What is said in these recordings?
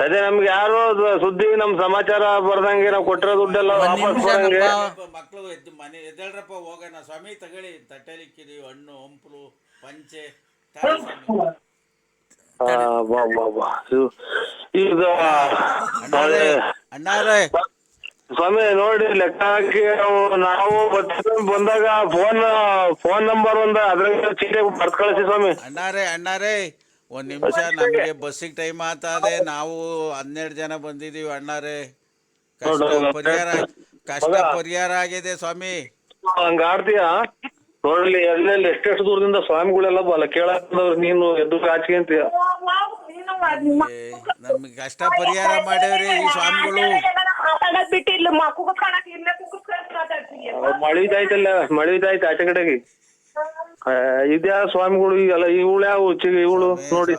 ಅದೇ ನಮ್ಗೆ ಯಾರು ಅದು ಸುದ್ದಿ ನಮ್ ಸಮಾಚಾರ ಬರ್ದಂಗೆ ನಾವು ಕೊಟ್ಟಿರೋ ದುಡ್ಡೆಲ್ಲ ಒಂದ್ ವಾಪಸ್ ನಿಮಿಷ ಬರಂಗೆ ಮಕ್ಕಳು ಎದ್ದು ಮನೆ ಎದ್ದೇಳ್ರಪ್ಪ ಹೋಗೋಣ. ಸ್ವಾಮಿ ತಗೊಳ್ಳಿ. ತಟ್ಟೆಲಿಕ್ಕಿದೀವಿ ಹಣ್ಣು ಹಂಪಲು ಪಂಚೆ ತಾಳಿ ಸ್ವಾಮಿ. ಆ, ವಾ, ವಾ, ವಾ. ಇದು- ಈಗ ಅಣ್ಣಾರೇ ಅಣ್ಣಾರೇ ಸ್ವಾಮಿ ನೋಡಿ ಲೆಕ್ಕ ಹಾಕಿ ನಾವು ನಾವು ಬರ್ತೀವಿ ಬಂದಾಗ ಫೋನ್ ಫೋನ್ ನಂಬರ್ ಒಂದ ಅದ್ರಾಗ ಚೀಟಿ ಬರ್ತ್ ಕಳಿಸಿ ಸ್ವಾಮಿ. ಅಣ್ಣಾರೇ ಅಣ್ಣಾರೇ ಒಂದ್ ನಿಮಿಷ ನಮಗೆ ಬಸ್ಸಿಗೆ ಟೈಮ್ ಆತಾದೆ. ನಾವು ಹನ್ನೆರಡು ಜನ ಬಂದಿದೀವಿ ಅಣ್ಣಾರೆ. ಕಷ್ಟ ಪರಿಹಾರ ಕಷ್ಟ ಪರಿಹಾರ ಆಗಿದೆ ಸ್ವಾಮಿ. ಹಂಗ ಆಡ್ತೀಯ ನೋಡ್ಲಿ ಎಲ್ಲೆಲ್ಲಿ ಎಷ್ಟೆಷ್ಟು ದೂರದಿಂದ ಸ್ವಾಮಿಗಳೆಲ್ಲ ಬಲ್ಲ ಕೇಳಕ್ಕಂದವ್ರು ನೀನು ಎದ್ದು ಆಚೆ ಅಂತೀಯ ಏ, ನಮ್ಗೆ ಕಷ್ಟ ಪರಿಹಾರ ಮಾಡ್ಯವ್ರಿ ಈ ಸ್ವಾಮಿಗಳು. ಮಾತಾಡೋದ್ ಬಿಟ್ಟಿಲ್ಲ ಮಕ್ಕಳು ಕಾಣಕ್ ಇಲ್ಲೇ ಮಾತಾಡ್ತೀನಿ. ಮಳಿದಾಯ್ತಲ್ಲ ಮಳಿದಾಯ್ತು ಆಚೆ ಕಡೆಗೆ. ಇದ್ಯಾ ಸ್ವಾಮಿಗಳು ಈಗಲ್ಲ ಇವಳು ಯಾವ ಇವಳು ನೋಡಿ.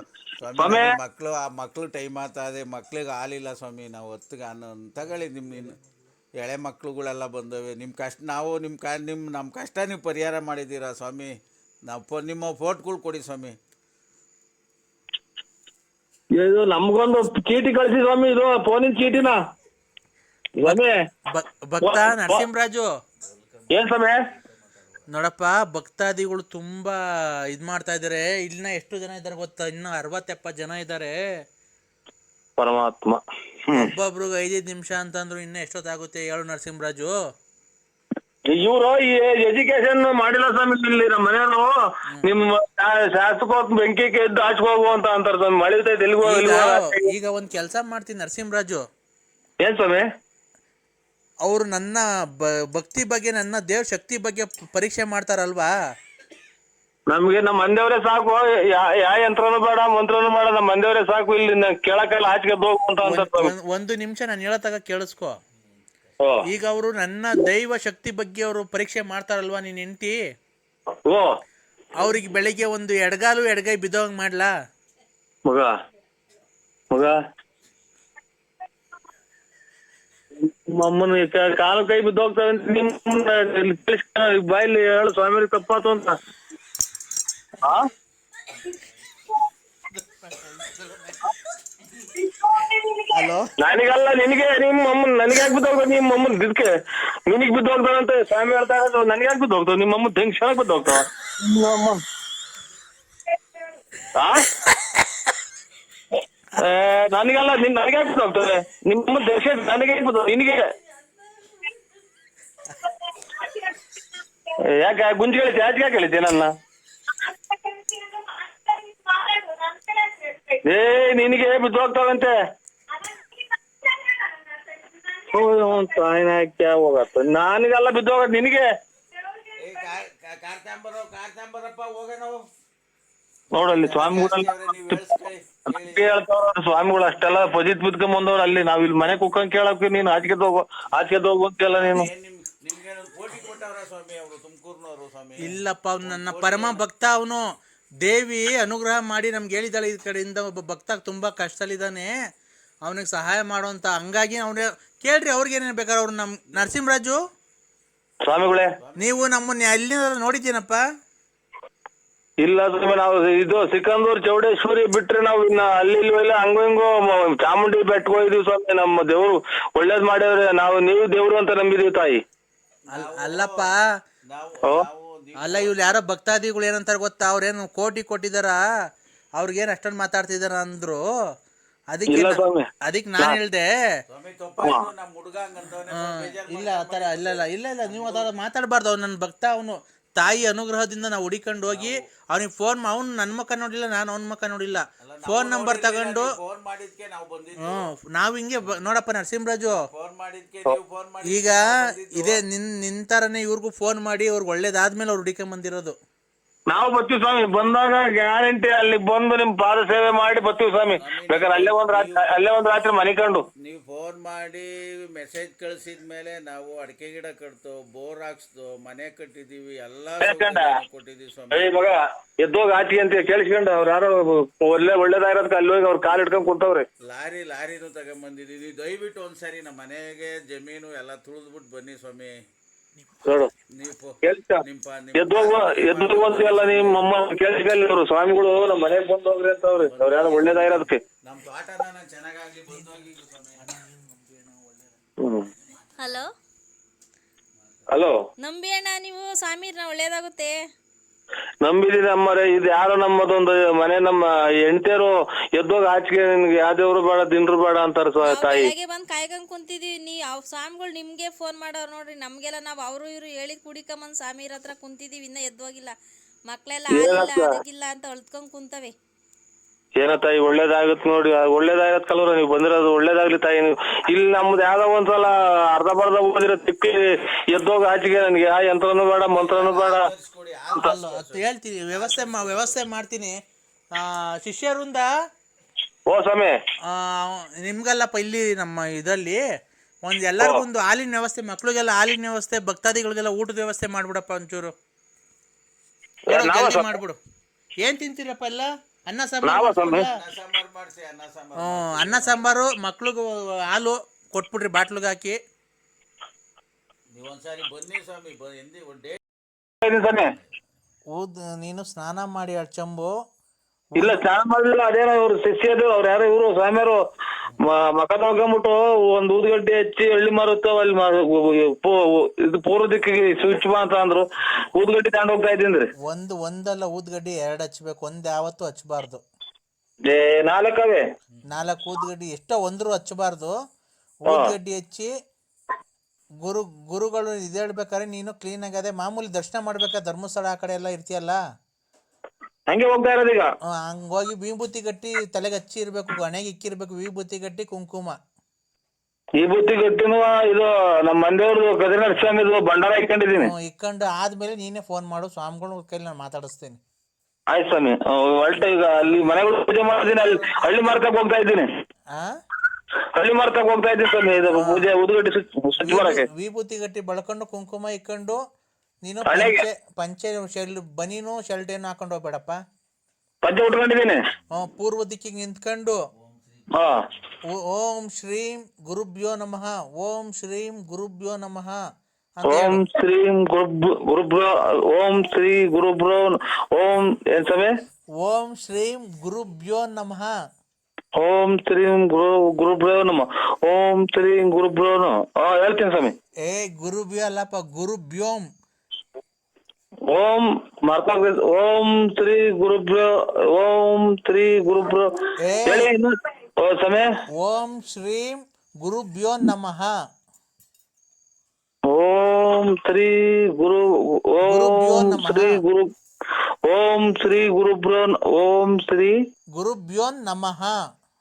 ಸ್ವಾಮಿ ಮಕ್ಕಳು ಆ ಮಕ್ಳು ಟೈಮ್ ಆಗ್ತದೆ ಮಕ್ಳಿಗೆ ಹಾಲಿಲ್ಲ ಸ್ವಾಮಿ ನಾವು ಹೊತ್ತಿಗೆ ಅನ್ನ ತಗೊಳ್ಳಿ ನಿಮ್ಮ ನೀನು ಎಳೆ ಮಕ್ಳುಗಳೆಲ್ಲ ಬಂದವೆ. ನಿಮ್ಮ ಕಷ್ಟ ನಾವು ನಿಮ್ಮ ಕ ನಿಮ್ಮ ನಮ್ಮ ಕಷ್ಟ ನೀವು ಪರಿಹಾರ ಮಾಡಿದ್ದೀರಾ ಸ್ವಾಮಿ? ನಾವು ಫೋ ನಿಮ್ಮ ಫೋಟ್ಗಳು ಕೊಡಿ ಸ್ವಾಮಿ. ಇದು ನಮ್ಗೊಂದು ಚೀಟಿ ಕಳಿಸಿ ಸ್ವಾಮಿ ಇದು ಫೋನಿನ ಚೀಟಿನ. ಸ್ವಾಮಿ ಭಕ್- ಭಕ್ತ ನರಸಿಂಹರಾಜು. ಏನ್ ಸ್ವಾಮಿ? ನೋಡಪ್ಪ ಭಕ್ತಾದಿಗಳು ತುಂಬಾ ಇದ್ ಮಾಡ್ತಾ ಇದಾರೆ. ಇಲ್ಲಿನ ಎಷ್ಟು ಜನ ಇದ್ದಾರೆ ಗೊತ್ತಾ? ಇನ್ನು ಅರವತ್ತೆಪ್ಪತ್ತು ಜನ ಇದ್ದಾರೆ. ಪರಮಾತ್ಮ. ಒಬ್ಬೊಬ್ರು ಒಬ್ಬೊಬ್ರಿಗೆ ಐದೈದು ನಿಮಿಷ ಅಂತಂದ್ರು ಇನ್ನ ಎಷ್ಟೊತ್ತಾಗುತ್ತೆ ಹೇಳು ನರಸಿಂಹರಾಜು. ಇವರು ಈ ಎಜುಕೇಶನ್ ಮಾಡಿಲ್ಲ ಸ್ವಾಮಿ ಇಲ್ಲಿ ನಮ್ಮ ಮನೆಯವರು ನಿಮ್ಮ ಶಾಸಕ ಬೆಂಕಿ ಎದ್ದು ಆಚ್ಕೋಗು ಅಂತ ಅಂತಾರೆ ಸ್ವಾಮಿ. ಮಳೆ ಈಗ ಒಂದ್ ಕೆಲಸ ಮಾಡ್ತೀನಿ ನರಸಿಂಹರಾಜು. ಏನ್ ಸ್ವಾಮಿ? ಅವರು ನನ್ನ ಭಕ್ತಿ ಬಗ್ಗೆ ನನ್ನ ದೇವ್ ಶಕ್ತಿ ಬಗ್ಗೆ ಪರೀಕ್ಷೆ ಮಾಡ್ತಾರಲ್ವಾ? ನಮ್ಗೆ ನಮ್ಮ ಮಂದೇವ್ರೆ ಸಾಕು. ಯಾ- ಯಾ ಯಂತ್ರನು ಬೇಡ ಮಂತ್ರನು ಬೇಡ ನಮ್ಮ ಮಂದೇವ್ರೆ ಸಾಕು. ಇಲ್ಲಿ ಕೇಳಕ್ಕೆಲ್ಲ ಆಚೆಗೆ ಒಂದ್- ನಿಮಿಷ ನಾನು ಹೇಳತ್ತಾಗ ಕೇಳಿಸ್ಕೊ. ಈಗ ಅವರು ನನ್ನ ದೈವ ಶಕ್ತಿ ಬಗ್ಗೆ ಅವರು ಪರೀಕ್ಷೆ ಮಾಡ್ತಾರಲ್ವಾ ನೀನ್ ಹೆಂಡತಿ? ಓ ಅವ್ರಿಗೆ ಬೆಳಿಗ್ಗೆ ಒಂದು ಎಡಗಾಲು ಎಡಗೈ ಬಿದ್ದೋಂಗ್ ಮಾಡ್ಲಾ? ಮಗ. ಮಗ. ನಮ್ಮನ್ನ ಕಾಲು ಕೈ ಬಿದ್ದು ಹೋಗ್ತಾವೆ ನಿಮ್ಮ ಬಾಯಲ್ಲಿ ಹೇಳು ಸ್ವಾಮಿ ತಪ್ಪಾತು ಅಂತ. ಆ? ಹಲೋ? ನನಗಲ್ಲ ನಿನಗೆ ನಿಮ್ಮ ಅಮ್ಮನ್ ನನಗೆ ಯಾಕೆ ಬಿದ್ದು ಹೋಗ್ತಾವ ನಿಮ್ಮ ಅಮ್ಮನ್ ಇದಕ್ಕೆ ನಿನಗ್ ಬಿದ್ದು ಹೋಗ್ತಾವಂತೆ ಸ್ವಾಮಿ ಹೇಳ್ತಾ ಇರೋದು ನನಗೆ ಯಾಕೆ ಬಿದ್ದು ಹೋಗ್ತಾವ? ನಿಮ್ಮ ಅಮ್ಮನ್ ಹೆಂಗ್ ಕ್ಷಣಕ್ ಬಿದ್ದು ಹೋಗ್ತಾವ? ನಿಮ್ಮ ಆ? ನನಗಲ್ಲ ನಿನ್ ನನಗೆ ಬಿದ್ದು ಹೋಗ್ತದೆ ನಿಮ್ಮ ದೇಶ ನನಗೆ ಬಿದ್ದು ನಿನಗೆ. ಯಾಕೆ ಗುಂಜಿ ಹೇಳಿದ್ದೆ ಯಾಕೆ ಯಾಕೆ ಹೇಳಿದ್ದೆ ನನ್ನ ಏ ನಿನಗೆ ಬಿದ್ದು ಹೋಗ್ತಾವಂತೆ ಹೋಗತ್ತ ನನಗೆಲ್ಲ ಬಿದ್ದು ಹೋಗತ್ ನಿನಗೆ. ನೋಡಲ್ಲಿ ಸ್ವಾಮಿಗಳೆಲ್ಲ ಸ್ವಾಮಿಗಳು ಅಷ್ಟೆಲ್ಲ ಪಜಿತ್ ಬಿದ್ಕೊಂಡ್ ಬಂದವ್ರು ಅಲ್ಲಿ. ನಾವ್ ಇಲ್ಲಿ ಮನೆ ಕುಕ್ಕಂಗ್ ಕೇಳಕ್ ನೀನ್ ಆಚೆಗೆ ಹೋಗೋ ಆಚೆಗೆ ಹೋಗು ಅಂತೆಲ್ಲ ನೀನು. ಇಲ್ಲಪ್ಪ ಅವ್ನು ನನ್ನ ಪರಮ ಭಕ್ತ ಅವನು. ದೇವಿ ಅನುಗ್ರಹ ಮಾಡಿ ನಮ್ಗೆ ಹೇಳಿದಾಳೆ ಈ ಕಡೆಯಿಂದ. ಒಬ್ಬ ಭಕ್ತ ತುಂಬಾ ಕಷ್ಟದಲ್ಲಿದ್ದಾನೆ. ಅವನಿಗೆ ಸಹಾಯ ಮಾಡುವಂತ ಹಂಗಾಗಿ ಅವ್ನ ಕೇಳ್ರಿ ಅವ್ರಿಗೆ ಏನೇನು ಬೇಕಾದ್ರೆ. ಅವ್ರು ನಮ್ ನರಸಿಂಹರಾಜು? ಸ್ವಾಮಿಗಳೇ. ನೀವು ನಮ್ಮನ್ನ ಎಲ್ಲಿಂದ ನೋಡಿದ್ದೀನಪ್ಪ? ಇಲ್ಲ ಸ್ವಾಮಿ ನಾವು ಇದು ಸಿಕಂದೂರ್ ಚೌಡೇಶ್ವರಿ ಬಿಟ್ರೆ ನಾವು ಇನ್ನ ಅಲ್ಲಿ ಇಲ್ವೆಲ್ಲ ಇಲ್ಲ ಹಂಗೋ ಹಿಂಗೋ ಮ- ಚಾಮುಂಡಿ ಬೆಟ್ಟಕ್ಕೆ ಹೋಗಿದೀವಿ ಸ್ವಾಮಿ ನಮ್ಮ ದೇವ್ರು ಒಳ್ಳೇದ್ ಮಾಡ್ಯವ್ರೆ ನಾವು ನೀವು ದೇವ್ರು ಅಂತ ನಂಬಿದೀವಿ ತಾಯಿ. ಅಲ್ ಅಲ್ಲಪ್ಪ ಓ ಅಲ್ಲ ಇವ್ರು ಯಾರೋ ಭಕ್ತಾದಿಗಳು ಏನಂತಾರೆ ಗೊತ್ತಾ? ಅವ್ರೇನು ಕೋಟಿ ಕೊಟ್ಟಿದಾರ ಅವ್ರಿಗೇನ್ ಅಷ್ಟೊಂದು ಮಾತಾಡ್ತಿದಾರ ಅಂದ್ರು. ಅದಕ್ಕೆ ಇಲ್ಲ ಸ್ವಾಮಿ. ಅದಕ್ಕೆ ನಾನು ಹೇಳ್ದೆ. ಸ್ವಾಮಿ ತಪ್ಪಾಯ್ತು ನಮ್ಮ ಹುಡುಗ ಹಂಗಂತವನೆ ಇಲ್ಲ ಆ ಥರ ಇಲ್ಲ ಇಲ್ಲ ಇಲ್ಲ ಇಲ್ಲ ನೀವು ಅದರ ಮಾತಾಡಬಾರ್ದು. ಅವ್ನು ನನ್ನ ಭಕ್ತ ಅವನು ತಾಯಿ ಅನುಗ್ರಹದಿಂದ ನಾವು ಹುಡಿಕೊಂಡು ಹೋಗಿ ಅವ್ನಿಗೆ ಫೋನ್ ಅವ್ನು ನನ್ನ ಮುಖ ನೋಡಿಲ್ಲ ನಾನು ಅವ್ನ ಮುಖ ನೋಡಿಲ್ಲ ಫೋನ್ ನಂಬರ್ ತಗೊಂಡು ಮಾಡಿದ್ಕೆ ನಾವು ಬಂದಿದ್ವಿ ಹ್ಞೂ ನಾವು ಹಿಂಗೆ ನೋಡಪ್ಪ ನರಸಿಂಹರಾಜು ಈಗ ಇದೇ ನಿನ್ ನಿನ್ ಥರನೇ ಇವ್ರಿಗೂ ಫೋನ್ ಮಾಡಿ ಅವ್ರಿಗೆ ಒಳ್ಳೇದಾದ್ಮೇಲೆ ಅವ್ರು ಹುಡಿಕೊಂಡ್ ಬಂದಿರೋದು. ನಾವು ಬರ್ತೀವಿ ಸ್ವಾಮಿ. ಬಂದಾಗ ಗ್ಯಾರಂಟಿ ಅಲ್ಲಿ ಬಂದು ನಿಮ್ ಪಾದ ಸೇವೆ ಮಾಡಿ ಬರ್ತೀವಿ ಸ್ವಾಮಿ. ಬೇಕಾದ್ರೆ ಅಲ್ಲೇ ಒಂದ್ ರಾತ್ರಿ ಅಲ್ಲೇ ಒಂದ್ ರಾತ್ರಿ ಮನೆ ಕಂಡು. ನೀವು ಫೋನ್ ಮಾಡಿ ಮೆಸೇಜ್ ಕಳ್ಸಿದ ಮೇಲೆ ನಾವು ಅಡಿಕೆ ಗಿಡ ಕಟ್ತು ಬೋರ್ ಹಾಕ್ಸ್ದು ಮನೆ ಕಟ್ಟಿದೀವಿ ಎಲ್ಲಾ ಕೊಟ್ಟಿದೀವಿ ಸ್ವಾಮಿ. ಏ ಮಗ ಎದ್ದೋಗಿ ಆಚೆ ಅಂತ ಕೇಳಿಸ್ಕೊಂಡು ಅವ್ರ ಯಾರೋ ಒಳ್ಳೆ ಒಳ್ಳೇದಾಗಿರೋದಕ್ಕೆ ಅಲ್ಲಿ ಹೋಗಿ ಅವ್ರ ಕಾಲ್ ಇಟ್ಕೊಂಡ್ ಕುಂತವ್ರಿ. ಲಾರಿ ಲಾರಿನೂ ಬಂದಿದೀವಿ ದಯವಿಟ್ಟು ಒಂದ್ಸರಿ ನಮ್ಮ ಮನೆಗೆ ಜಮೀನು ಎಲ್ಲ ತುಳಿದ್ಬಿಟ್ಟು ಬನ್ನಿ ಸ್ವಾಮಿ. ನೋಡು ನೀವು ಕೇಳ್ತಾ. ನಿಮ್ಮ ಅಮ್ಮ ಅವರು ಸ್ವಾಮಿಗಳು ನಮ್ಮ ಮನೆಗೆ ಬಂದು ಹೋಗ್ರಿ ಅಂತ ಅವ್ರಿ. ಅವ್ರ ಯಾರು ಒಳ್ಳೇದಾಗಿರೋದಕ್ಕೆ ಹಲೋ? ಹಲೋ? ನಂಬಿ ಅಣ್ಣ ನೀವು ಸ್ವಾಮಿ ಒಳ್ಳೇದಾಗುತ್ತೆ. ನಂಬಿದೀನಿ ಅಮ್ಮರೇ ಇದು ಯಾರೋ ನಮ್ಮದೊಂದು ಮನೆ ನಮ್ಮ ಹೆಂಡತಿಯರು ಎದ್ದೋಗ ಆಚೆಗೆ ನಿನ್ಗೆ ಯಾವ ದೇವ್ರು ಬೇಡ ದಿನರು ಬೇಡ ಅಂತಾರೆ ಸ್ವ- ತಾಯಿ. ಬೆಳಗ್ಗೆ ಬಂದು ಕಾಯ್ಕೊಂಡ್ ಕುಂತಿದೀವಿ ನೀ ಅವ್ ಸ್ವಾಮಿಗಳು ನಿಮ್ಗೆ ಫೋನ್ ಮಾಡೋರು ನೋಡ್ರಿ ನಮ್ಗೆಲ್ಲ ನಾವ್ ಅವರು ಇವರು ಹೇಳಿ ಕುಡಿಕೊಂಬಂದ್ ಸ್ವಾಮಿ ಹತ್ರ ಕುಂತಿದೀವಿ ಇನ್ನ ಎದ್ದೋಗಿಲ್ಲ. ಮಕ್ಳೆಲ್ಲ ಆಗಿಲ್ಲ ಅದಕ್ಕಿಲ್ಲ ಅಂತ ಅಳ್ತ್ಕೊಂಡ್ ಕುಂತವೆ. ಏನೋ ತಾಯಿ ಒಳ್ಳೇದಾಗತ್ ನೋಡಿ ಒಳ್ಳೇದಾಗತ್ ಕಲ್ವ್ರ ನೀವು ಬಂದಿರೋದು ಒಳ್ಳೇದಾಗ್ಲಿ ತಾಯಿ ನೀವು. ಇಲ್ಲಿ ನಮ್ದು ಯಾವ್ದೋ ಒಂದ್ಸಲ ಅರ್ಧ ಬರ್ಧ ಓದಿರೋ ತಿಪ್ಪಿ ಎದ್ದೋಗ ಆಚೆಗೆ ನನ್ಗೆ ಆ ಯಂತ್ರನೂ ಬೇಡ ಮಂತ್ರನೂ ಬೇಡ. ಹೇಳ್ತೀನಿ ವ್ಯವಸ್ಥೆ ಮಾ ವ್ಯವಸ್ಥೆ ಮಾಡ್ತೀನಿ. ಆ, ಶಿಷ್ಯರಿಂದ? ಓ ಸ್ವಾಮಿ. ಆ, ನಿಮ್ಗಲ್ಲಪ್ಪ ಇಲ್ಲಿ ನಮ್ಮ ಇದರಲ್ಲಿ ಒಂದು ಎಲ್ಲರಿಗೊಂದು ಹಾಲಿನ ವ್ಯವಸ್ಥೆ ಮಕ್ಳಿಗೆಲ್ಲ ಹಾಲಿನ ವ್ಯವಸ್ಥೆ ಭಕ್ತಾದಿಗಳಿಗೆಲ್ಲ ಊಟದ ವ್ಯವಸ್ಥೆ ಮಾಡ್ಬಿಡಪ್ಪ ಒಂಚೂರು. ಕೊಡು, ನಾವ ಜಲ್ದಿ ಮಾಡ್ಬಿಡು. ಏನ್ ತಿಂತೀರಪ್ಪ ಎಲ್ಲ? ಅನ್ನ ನಾವ ಸಾಂಬಾರು. ಸ್ವಾಮಿ ಅನ್ನ ಸಾಂಬಾರ್ ಹ್ಞೂ ಅನ್ನ ಮಕ್ಳಿಗೆ ಹಾಲು ಕೊಟ್ಬಿಡ್ರಿ ಬಾಟ್ಲಿಗೆ ಹಾಕಿ. ನೀವು ಒಂದ್ಸಾರಿ ಬನ್ನಿ ಸ್ವಾಮಿ ಇದೀನಿ ಊದ್ ನೀನು ಸ್ನಾನ ಮಾಡಿ ಅಳ್ಚಂಬು ಇಲ್ಲ ಸ್ನಾನ ಮಾಡಿಲ್ಲ ಅದೇನೋ ಇವ್ರು ಶಿಷ್ಯರು ಅವ್ರ ಯಾರೋ ಇವರು ಸ್ವಾಮಿಯರು ಮಕ ತೊಳ್ಕೊಂಬಿಟ್ಟು ಒಂದ್ ಊದ್ಗಡ್ಡೆ ಹಚ್ಚಿ ಹಳ್ಳಿ ಮಾರುತ್ತೋ ಅಲ್ಲಿ ಇದು ಪೂರ್ವ ದಿಕ್ಕಿಗೆ ಸ್ವಿಚ್ ಬಾ ಅಂತ ಅಂದ್ರು. ಊದ್ಗಡ್ಡೆ ತಗೊಂಡ್ ಹೋಗ್ತಾ ಇದ್ದೀನಿ ಒಂದ್ ಒಂದಲ್ಲ ಊದ್ಗಡ್ಡಿ ಎರಡ್ ಹಚ್ಬೇಕು ಒಂದ್ ಯಾವತ್ತು ಹಚ್ಬಾರ್ದು. ಏ ನಾಲ್ಕವೇ? ನಾಲ್ಕು ಊದ್ಗಡ್ಡಿ ಎಷ್ಟೋ ಒಂದ್ರು ಹಚ್ಚಬಾರ್ದು ಊದ್ಗಡ್ಡಿ ಹಚ್ಚಿ ಗುರು ಗುರುಗಳು ಇದೇಳ್ಬೇಕಾದ್ರೆ ನೀನು ಕ್ಲೀನ್ ಆಗದೆ ಮಾಮೂಲಿ ದರ್ಶನ ಮಾಡ್ಬೇಕಾದ್ರೆ ಧರ್ಮಸ್ಥಳ ಆ ಕಡೆ ಎಲ್ಲ ಇರ್ತೀಯಲ್ಲ? ಹಂಗೆ ಹೋಗ್ತಾ ಇರೋದೀಗ ಹಂಗ ಹಂಗೋಗಿ ವಿಭೂತಿ ಕಟ್ಟಿ ತಲೆಗೆ ಹಚ್ಚಿ ಇರ್ಬೇಕು ಹಣೆಗೆ ಇಕ್ಕಿರ್ಬೇಕು ವಿಭೂತಿ ಕಟ್ಟಿ ಕುಂಕುಮ. ವಿಭೂತಿ ಕಟ್ಟಿನೂ ಇದು ನಮ್ಮ ಮಂದಿಯವ್ರದ್ದು ಗದಿನಾಥ ಸ್ವಾಮಿದು ಭಂಡಾರ ಇಟ್ಕೊಂಡಿದೀನಿ ಹ್ಮ್, ಇಕ್ಕೊಂಡು ಆದ್ಮೇಲೆ ನೀನೇ ಫೋನ್ ಮಾಡು ಸ್ವಾಮಿಗಳು ಕೈಲಿ ನಾನು ಮಾತಾಡಿಸ್ತೀನಿ. ಆಯ್ತು ಸ್ವಾಮಿ. ಒಳ್ಟ ಈಗ ಅಲ್ಲಿ ಮನೆಗಳು ಪೂಜೆ ಮಾಡ್ತೀನಿ ಅಲ್ಲಿ ಹಳ್ಳಿ ಮಾರ್ತಕ್ ಹೋಗ್ತಾ ಇದ್ದೀನಿ. ಆ? ಹಳ್ಳಿ ಮಾರ್ತಕ್ ಹೋಗ್ತಾ ಇದ್ದೀನಿ ಸ್ವಾಮಿ ಇದು ಪೂಜೆ ಉದ್ಗಟ್ಟಿ ವಿಭೂತಿ ಕಟ್ಟಿ ಬಳ್ಕೊಂಡು ಕುಂಕುಮ ಇಕ್ಕೊಂಡು ನೀನು? ಪಂಚೆ ಪಂಚೆ ಶೆಲ್ ಬನೀನು ಶರ್ಟ್ ಏನು ಹಾಕೊಂಡು ಹೋಗ್ಬೇಡಪ್ಪ. ಪಂಚೆ ಉಟ್ಕೊಂಡಿದ್ದೀನಿ. ಹ್ಮ್, ಪೂರ್ವ ದಿಕ್ಕಿಗೆ ನಿಂತ್ಕೊಂಡು. ಹಾ. ಓಂ ಶ್ರೀಂ ಗುರುಭ್ಯೋ ನಮಃ ಓಂ ಶ್ರೀಂ ಗುರುಭ್ಯೋ ನಮಃ ಓಂ ಶ್ರೀಂ ಗುರುಭ್ಯೋ ಗುರುಬ್ರೋ ಓಂ ಶ್ರೀ ಗುರುಬ್ರೋ ಓಂ ಏನ್ ಓಂ ಶ್ರೀಂ ಗುರುಭ್ಯೋ ನಮಃ. ಓಂ ಶ್ರೀಂ ಗುರು ಗುರುಭ್ಯೋ ನಮಃ. ಓಂ ಶ್ರೀಂ ಗುರುಭ್ಯೋ ನಮಃ ಹಾ ಹೇಳ್ತೀನಿ ಸ್ವಾಮಿ. ಏ ಗುರುಭ್ಯೋ ಅಲ್ಲಪ್ಪ ಗುರುಭ್ಯೋಂ. ಓಂ ಮರ್ತೋಗ್ ಓಂ ಶ್ರೀ ಗುರುಬ್ರೋ ಓಂ ಶ್ರೀ ಗುರುಬ್ರೋ ಏ. ಹೇಳಿ ಇನ್ನು ಓ ಸ್ವಾಮಿ ಓಂ ಶ್ರೀಂ ಗುರುಭ್ಯೋ ನಮಃ ಓಂ ಶ್ರೀ ಗುರು ಗುರುಭ್ಯೋ ಓಂ ನಮಃ. ಶ್ರೀ ಗುರು ಓಂ ಶ್ರೀ ಗುರುಬ್ರೋ ನ- ಓಂ ಶ್ರೀ ಗುರುಭ್ಯೋ ನಮಃ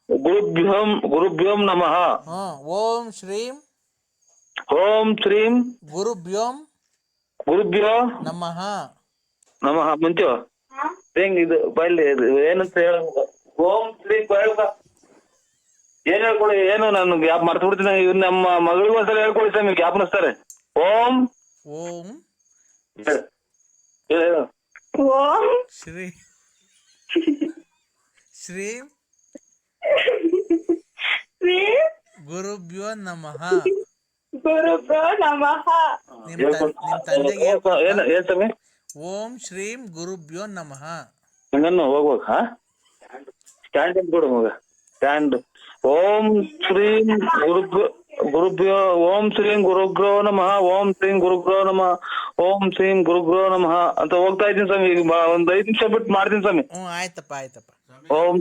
ಗುರುಭ್ಯೋಂ ಗುರುಭ್ಯೋಂ ನಮಃ ಹ್ಮ್ ಓಂ ಶ್ರೀಂ ಓಂ ಶ್ರೀಂ ಗುರುಭ್ಯೋಂ ಗುರುಭ್ಯೋ ನಮಃ ನಮಃ ಮುಂಚೆ ಹೆಂಗ್ ಇದು ಬೈಲಿ ಇದು ಏನಂತ ಹೇಳ ಓಂ ಶ್ರೀ ಹೇಳ್ಕ ಏನ್ ಹೇಳ್ಕೊಳಿ ಏನು ನಾನು ಗ್ಯಾಪ್ ಮರ್ತು ಬಿಡ್ತೀನಿ ಇವ್ ನಮ್ಮ ಮಗಳಿಗೂ ಒಂದ್ಸಲ ಹೇಳ್ಕೊಡಿ ಸ್ವಾಮಿ ಜ್ಞಾಪನಿಸ್ತಾರೆ ಓಂ. ಓಂ. ಹೇಳು. ಹೇಳು, ಹೇಳು. ಓಂ. ಶ್ರೀ. ಶ್ರೀಂ. ಶ್ರೀ. ಗುರುಭ್ಯೋ ನಮಃ. ಗುರುಭ್ಯೋ ನಮಃ. ನಿಮ್ ತಂದೆಗೆ ಓ, ಏನ್ ಏನ್ ಸ್ವಾಮಿ? ಓಂ ಶ್ರೀಂ ಗುರುಭ್ಯೋ ನಮಃ. ಹಂಗನ್ನು ಹೋಗ್ಬೇಕು ಹಾ? ಸ್ಟ್ಯಾಂಡ್ ಅಂತ ಕೊಡು ಮಗ. ಸ್ಟ್ಯಾಂಡ್ ಓಂ ಶ್ರೀಂ ಗುರುಭ್ಯೋ ಗುರುಭ್ಯೋ ಓಂ ಶ್ರೀಂ ಗುರುಗ್ರೋ ನಮಃ ಓಂ ಶ್ರೀಂ ಗುರುಗ್ರೋ ನಮಃ ಓಂ ಶ್ರೀಂ ಗುರುಗ್ರೋ ನಮಃ ಅಂತ ಹೋಗ್ತಾ ಇದ್ದೀನಿ ಸ್ವಾಮಿ. ಈಗ ಬಾ- ಒಂದ್ ಐದ್ ನಿಮಿಷ ಬಿಟ್ಟು ಮಾಡ್ತೀನಿ ಸ್ವಾಮಿ. ಹ್ಞೂ ಆಯ್ತಪ್ಪ ಆಯ್ತಪ್ಪ. ಓಂ